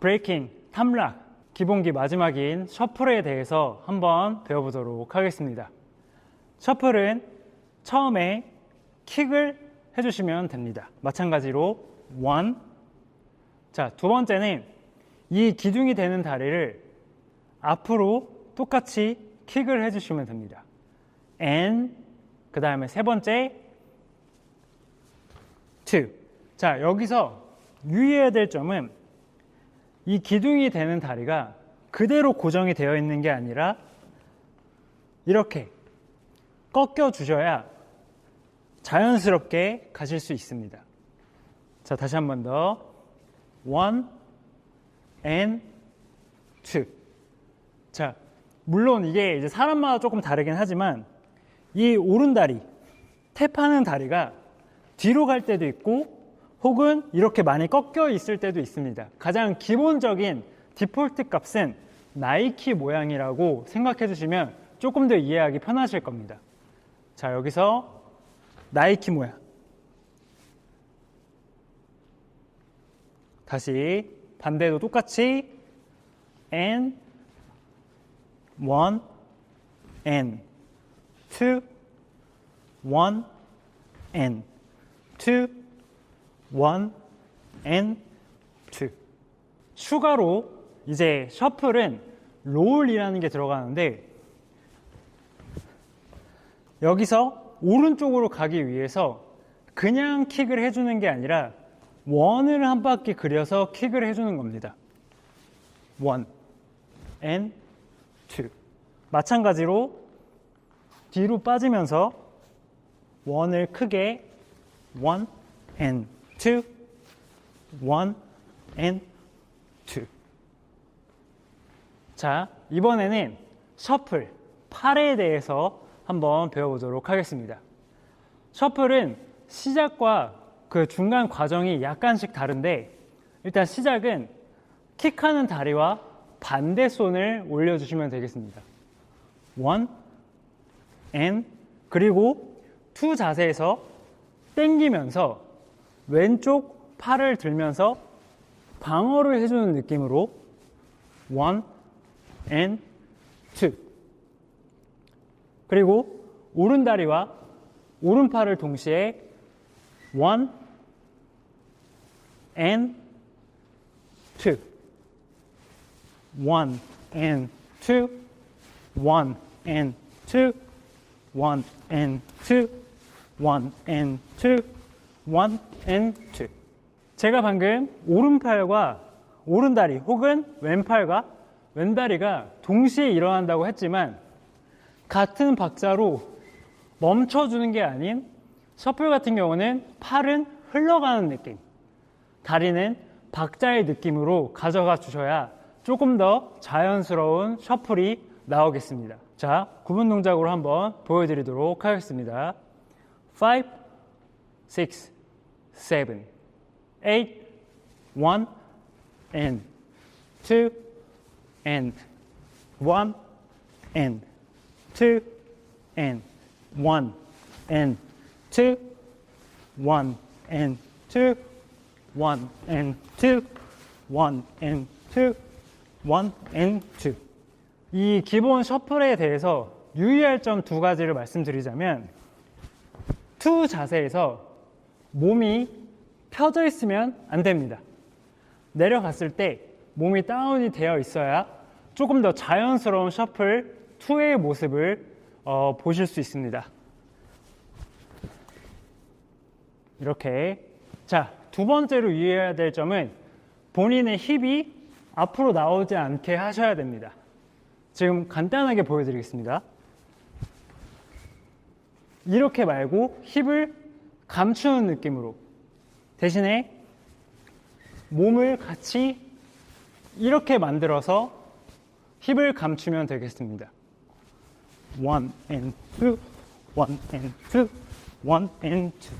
브레이킹, 탐락, 기본기 마지막인 셔플에 대해서 한번 배워보도록 하겠습니다. 셔플은 처음에 킥을 해주시면 됩니다. 마찬가지로 원. 자, 두 번째는 이 기둥이 되는 다리를 앞으로 똑같이 킥을 해주시면 됩니다. and 그 다음에 세 번째 two. 자, 여기서 유의해야 될 점은 이 기둥이 되는 다리가 그대로 고정이 되어 있는 게 아니라 이렇게 꺾여 주셔야 자연스럽게 가실 수 있습니다. 자, 다시 한 번 더. one and two. 자, 물론 이게 이제 사람마다 조금 다르긴 하지만 이 오른 다리, 탭하는 다리가 뒤로 갈 때도 있고 혹은 이렇게 많이 꺾여 있을 때도 있습니다. 가장 기본적인 디폴트 값은 나이키 모양이라고 생각해 주시면 조금 더 이해하기 편하실 겁니다. 자, 여기서 나이키 모양. 다시 반대도 똑같이 and one and two one and two one and two 추가로 이제 셔플은 롤이라는 게 들어가는데 여기서 오른쪽으로 가기 위해서 그냥 킥을 해주는 게 아니라 원을 한 바퀴 그려서 킥을 해주는 겁니다. one and. 마찬가지로 뒤로 빠지면서 원을 크게 one and two, one and two. 자, 이번에는 셔플, 팔에 대해서 한번 배워보도록 하겠습니다. 셔플은 시작과 그 중간 과정이 약간씩 다른데 일단 시작은 킥하는 다리와 반대 손을 올려주시면 되겠습니다. one and 그리고 투 자세에서 당기면서 왼쪽 팔을 들면서 방어를 해주는 느낌으로 one and two 그리고 오른 다리와 오른팔을 동시에 one and two one and two one and two one and two one and two one and two 제가 방금 오른팔과 오른다리 혹은 왼팔과 왼다리가 동시에 일어난다고 했지만 같은 박자로 멈춰주는 게 아닌 셔플 같은 경우는 팔은 흘러가는 느낌, 다리는 박자의 느낌으로 가져가 주셔야 조금 더 자연스러운 셔플이 나오겠습니다. 자, 구분 동작으로 한번 보여드리도록 하겠습니다. 5, 6, 7, 8, 1, and 2, and 1, and 2, and 1, and 2, 1, and 2, 1, and 2, 1, and 2, 1, and 2. 이 기본 셔플에 대해서 유의할 점 두 가지를 말씀드리자면 투 자세에서 몸이 펴져 있으면 안 됩니다. 내려갔을 때 몸이 다운이 되어 있어야 조금 더 자연스러운 셔플 2의 모습을 어, 보실 수 있습니다. 이렇게. 자, 두 번째로 유의해야 될 점은 본인의 힙이 앞으로 나오지 않게 하셔야 됩니다. 지금 간단하게 보여드리겠습니다. 이렇게 말고 힙을 감추는 느낌으로 대신에 몸을 같이 이렇게 만들어서 힙을 감추면 되겠습니다. one and two, one and two, one and two.